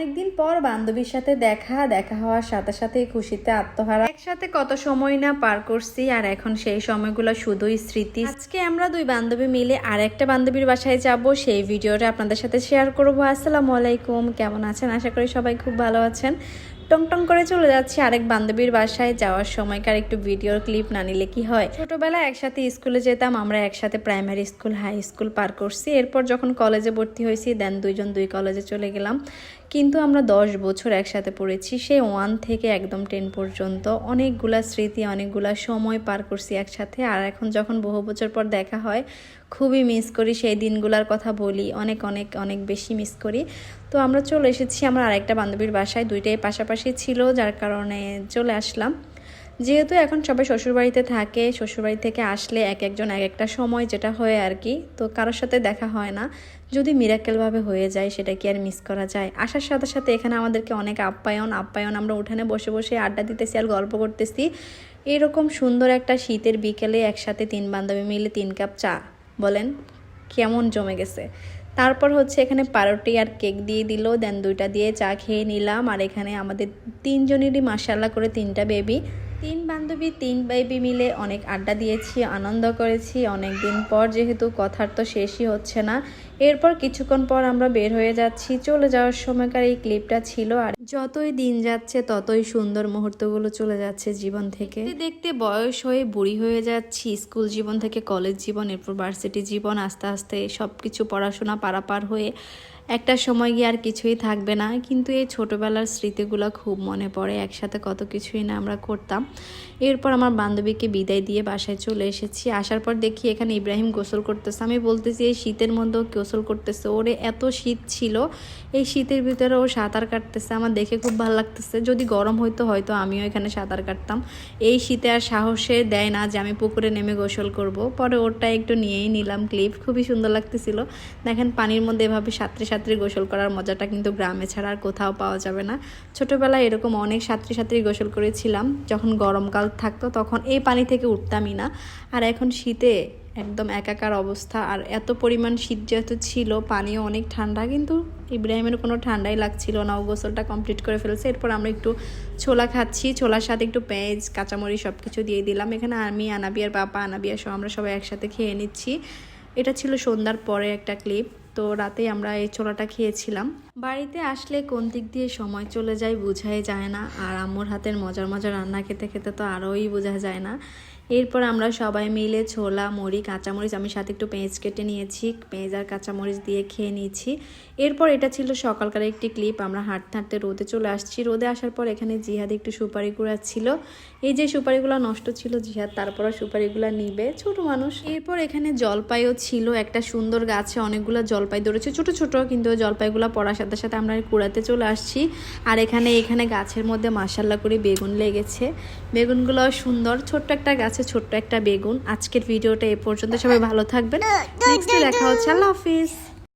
অনেকদিন পর বান্ধবীর সাথে দেখা দেখা হওয়ার সাথে সাথে খুশিতে আত্মহারা। একসাথে কত সময় না পার করছি আর এখন সেই সময়গুলো শুধুই স্মৃতি। আজকে আমরা দুই বান্ধবী মিলে আর একটা বান্ধবীর বাসায় যাব। সেই ভিডিওটা আপনাদের সাথে শেয়ার করব। আসসালামু আলাইকুম। কেমন আছেন? আশা করি সবাই খুব ভালো আছেন। টং টং করে চলে যাচ্ছি আরেক বান্ধবীর বাসায়। যাওয়ার সময়কার একটু ভিডিওর ক্লিপ না নিলে কি হয়? ছোটবেলায় একসাথে স্কুলে যেতাম, আমরা একসাথে প্রাইমারি স্কুল, হাই স্কুল পার করছি। এরপর যখন কলেজে ভর্তি হয়েছি দেন দুইজন দুই কলেজে চলে গেলাম। কিন্তু আমরা দশ বছর একসাথে পড়েছি। সে ওয়ান থেকে একদম টেন পর্যন্ত অনেকগুলা স্মৃতি, অনেকগুলা সময় পার করছি একসাথে। আর এখন যখন বহু বছর পর দেখা হয়, খুবই মিস করি সেই দিনগুলোর কথা বলি। অনেক অনেক অনেক বেশি মিস করি। তো আমরা চলে এসেছি, আমার আরেকটা বান্ধবীর বাসায়। দুইটাই পাশাপাশি ছিল, যার কারণে চলে আসলাম। যেহেতু এখন সবাই শ্বশুরবাড়িতে থাকে, শ্বশুরবাড়ি থেকে আসলে এক একজন এক একটা সময় যেটা হয় আর কি, তো কারোর সাথে দেখা হয় না। যদি মিরাকেলভাবে হয়ে যায়, সেটা কি আর মিস করা যায়? আসার সাথে সাথে এখানে আমাদেরকে অনেক আপ্যায়ন আপ্যায়ন আমরা উঠানে বসে বসে আড্ডা দিতেছি আর গল্প করতেছি। এরকম সুন্দর একটা শীতের বিকেলে একসাথে তিন বান্ধবী মিলে তিন কাপ চা, বলেন কেমন জমে গেছে। তারপর হচ্ছে এখানে পারোটি আর কেক দিয়ে দিল দেন দুইটা দিয়ে চা খেয়ে নিলাম। আর এখানে আমাদের তিনজনেরই মাসাল্লাহ করে তিনটা বেবি তিন বান্ধবী, তিন বেবি মিলে অনেক আড্ডা দিয়েছি, আনন্দ করেছি। অনেক দিন পর যেহেতু কথার তো শেষই হচ্ছে না, এরপর কিছুক্ষণ পর আমরা বের হয়ে যাচ্ছি। চলে যাওয়ার সময়কার এই ক্লিপটা ছিল আর যতই দিন যাচ্ছে, ততই সুন্দর মুহূর্তগুলো চলে যাচ্ছে জীবন থেকে। দেখতে বয়স হয়ে বুড়ি হয়ে যাচ্ছি। স্কুল জীবন থেকে কলেজ জীবন, এরপর ভার্সিটি জীবন, আস্তে আস্তে সব কিছু পড়াশোনা পারাপার হয়ে একটা সময় গিয়ে আর কিছুই থাকবে না, কিন্তু এই ছোটোবেলার স্মৃতিগুলো খুব মনে পড়ে, একসাথে কত কিছুই না আমরা করতাম। এরপর আমার বান্ধবীকে বিদায় দিয়ে বাসায় চলে এসেছি। আসার পর দেখি এখানে ইব্রাহিম গোসল করতেছে। আমি বলতেছি, এই শীতের মধ্যেও গোসল করতেছে। ওরে, এত শীত ছিল। এই শীতের ভিতরে ও সাঁতার কাটতেছে। আমার দেখে খুব ভালো লাগতেছে। যদি গরম হইতো, হয়তো আমিও এখানে সাঁতার কাটতাম। এই শীতে আর সাহসে দেয় না যে আমি পুকুরে নেমে গোসল করব। পরে ওরটা একটু নিয়েই নিলাম ক্লিপ। খুবই সুন্দর লাগতেছিল। দেখেন, পানির মধ্যে এভাবে সাঁতরে সাঁতরে গোসল করার মজাটা কিন্তু গ্রামে ছাড়া আর কোথাও পাওয়া যাবে না। ছোটোবেলায় এরকম অনেক সাঁতরে সাঁতরে গোসল করেছিলাম। যখন গরমকাল থাকতো, তখন এই পানি থেকে উঠতামই না। আর এখন শীতে একদম একাকার অবস্থা। আর এত পরিমাণ শীত যেহেতু ছিল, পানিও অনেক ঠান্ডা, কিন্তু ইব্রাহিমের কোনো ঠান্ডাই লাগছিল না। ও গোসলটা কমপ্লিট করে ফেলছে। এরপর আমরা একটু ছোলা খাচ্ছি। ছোলার সাথে একটু পেঁয়াজ কাঁচামরি সব কিছু দিয়ে দিলাম। এখানে আমি আনাবিয়ার বাবা আনাবিয়া সহ আমরা সবাই একসাথে খেয়ে নিচ্ছি। এটা ছিল সন্ধ্যার পরে একটা ক্লিপ তো রাতে আমরা এই ছোলাটা খেয়েছিলাম। বাড়িতে আসলে কোন দিক দিয়ে সময় চলে যায় বোঝাই যায় না, আর আম্মুর হাতের মজার মজার রান্না খেতে খেতে তো আরোই বোঝা যায় না। এরপর আমরা সবাই মিলে ছোলা, মুড়ি, কাঁচামরিচ, আমি সাথে একটু পেঁয়াজ কেটে নিয়েছি, পেঁয়াজ আর কাঁচামরিচ দিয়ে খেয়ে নিয়েছি। এরপর এটা ছিল সকালকার একটি ক্লিপ, আমরা হাঁটতে হাঁটতে রোদে চলে আসছি। রোদে আসার পর এখানে জিহাদ একটু সুপারি ছিল। এই যে সুপারিগুলো নষ্ট ছিল জিহাদ, তারপর সুপারিগুলো নিবে ছোট মানুষ। এরপর এখানে জলপাইও ছিল, একটা সুন্দর গাছে অনেকগুলো জলপাই ধরেছে, ছোট ছোট, কিন্তু জলপাইগুলো পড়ার সাথে সাথে আমরা কুড়াতে চলে আসছি। আর এখানে এখানে গাছের মধ্যে মাসাল্লা করে বেগুন লেগেছে। বেগুনগুলো সুন্দর ছোট্ট একটা গাছে ছোট্ট একটা বেগুন। আজকের ভিডিওটা এ পর্যন্ত। সবাই ভালো থাকবেন। নেক্সটে দেখা হচ্ছে। আল্লাহ হাফিজ।